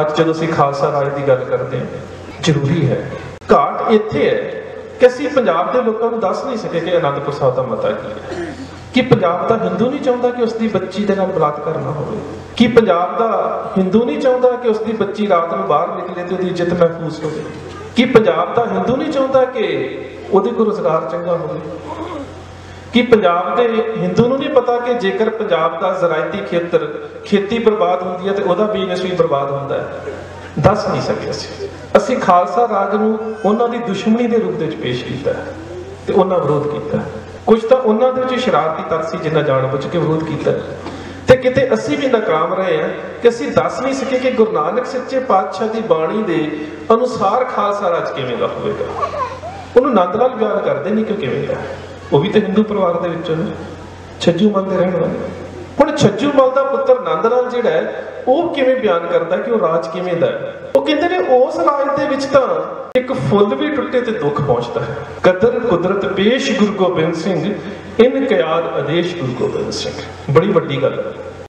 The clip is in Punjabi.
ਅੱਜ ਜਦੋਂ ਅਸੀਂ ਖਾਲਸਾ ਰਾਜ ਦੀ ਗੱਲ ਕਰਦੇ ਹਾਂ, ਜ਼ਰੂਰੀ ਹੈ। ਘਾਟ ਇੱਥੇ ਹੈ ਕਿ ਅਸੀਂ ਪੰਜਾਬ ਦੇ ਲੋਕਾਂ ਨੂੰ ਦੱਸ ਨਹੀਂ ਸਕੇ ਕਿ ਅਨੰਦਪੁਰ ਸਾਹਿਬ ਦਾ ਮਤਾ ਕੀ ਹੈ। ਕਿ ਪੰਜਾਬ ਦਾ ਹਿੰਦੂ ਨਹੀਂ ਚਾਹੁੰਦਾ ਕਿ ਉਸ ਦੀ ਬੱਚੀ ਦੇ ਨਾਲ ਬਲਾਤਕਾਰ ਨਾ ਹੋਵੇ? ਕਿ ਪੰਜਾਬ ਦਾ ਹਿੰਦੂ ਨਹੀਂ ਚਾਹੁੰਦਾ ਕਿ ਉਸ ਦੀ ਬੱਚੀ ਰਾਤ ਨੂੰ ਬਾਹਰ ਨਿਕਲੇ ਤੇ ਉਹਦੀ ਇੱਜ਼ਤ ਮਹਿਫੂਜ਼ ਹੋਵੇ? ਕਿ ਪੰਜਾਬ ਦਾ ਹਿੰਦੂ ਨਹੀਂ ਚਾਹੁੰਦਾ ਕਿ ਉਹਦੇ ਕੋਲ ਰੋਜ਼ਗਾਰ ਚੰਗਾ ਹੋਵੇ? ਕਿ ਪੰਜਾਬ ਦੇ ਹਿੰਦੂ ਨੂੰ ਨਹੀਂ ਪਤਾ ਕਿ ਜੇਕਰ ਪੰਜਾਬ ਦਾ ਜ਼ਰਾਇਤੀ ਖੇਤਰ ਖੇਤੀ ਬਰਬਾਦ ਹੁੰਦੀ ਹੈ ਤੇ ਉਹਦਾ ਬਿਜ਼ਨਸ ਵੀ ਬਰਬਾਦ ਹੁੰਦਾ ਹੈ ਦੱਸ ਨਹੀਂ ਸਕੇ ਅਸੀਂ ਅਸੀਂ ਖਾਲਸਾ ਰਾਜ ਨੂੰ ਉਹਨਾਂ ਦੀ ਦੁਸ਼ਮਣੀ ਦੇ ਰੂਪ ਦੇ ਵਿੱਚ ਪੇਸ਼ ਕੀਤਾ ਹੈ ਤੇ ਉਹਨਾਂ ਵਿਰੋਧ ਕੀਤਾ ਹੈ। ਕੁਝ ਤਾਂ ਉਹਨਾਂ ਦੇ ਵਿੱਚ ਸ਼ਰਾਰਤੀ ਤੱਤ ਸੀ ਜਿਨ੍ਹਾਂ ਜਾਣ ਬੁੱਝ ਕੇ ਵਿਰੋਧ ਕੀਤਾ ਹੈ। ਤੇ ਕਿਤੇ ਅਸੀਂ ਵੀ ਨਾਕਾਮ ਰਹੇ ਹਾਂ ਕਿ ਅਸੀਂ ਦੱਸ ਨਹੀਂ ਸਕੇ ਕਿ ਗੁਰੂ ਨਾਨਕ ਸੱਚੇ ਪਾਤਸ਼ਾਹ ਦੀ ਬਾਣੀ ਦੇ ਅਨੁਸਾਰ ਖਾਲਸਾ ਰਾਜ ਕਿਵੇਂ ਦਾ ਹੋਵੇਗਾ ਉਹਨੂੰ ਨੰਦ ਨਾਲ ਬਿਆਨ ਕਰਦੇ ਨਹੀਂ ਕਿ ਕਿਵੇਂ ਦਾ ਉਹ ਵੀ ਤਾਂ ਹਿੰਦੂ ਪਰਿਵਾਰ ਦੇ ਵਿੱਚੋਂ ਨੇ। ਛੱਜੂ ਮਲ ਦੇ ਰਹਿਣ ਵਾਲੇ। ਹੁਣ ਛੱਜੂ ਮਲ ਦਾ ਪੁੱਤਰ ਨੰਦ ਲਾਲ ਜਿਹੜਾ ਹੈ, ਉਹ ਕਿਵੇਂ ਬਿਆਨ ਕਰਦਾ ਕਿ ਉਹ ਰਾਜ ਕਿਵੇਂ ਦਾ ਹੈ? ਉਹ ਕਹਿੰਦੇ ਨੇ, ਉਸ ਰਾਜ ਦੇ ਵਿੱਚ ਤਾਂ ਇੱਕ ਫੁੱਲ ਵੀ ਟੁੱਟੇ ਤੇ ਦੁੱਖ ਪਹੁੰਚਦਾ ਹੈ। ਕਦਰ ਕੁਦਰਤ ਪੇਸ਼ ਗੁਰੂ ਗੋਬਿੰਦ ਸਿੰਘ ਇਨ ਕਿਆਦ ਆਦੇਸ਼ ਗੁਰੂ ਗੋਬਿੰਦ ਸਿੰਘ। ਬੜੀ ਵੱਡੀ ਗੱਲ ਹੈ।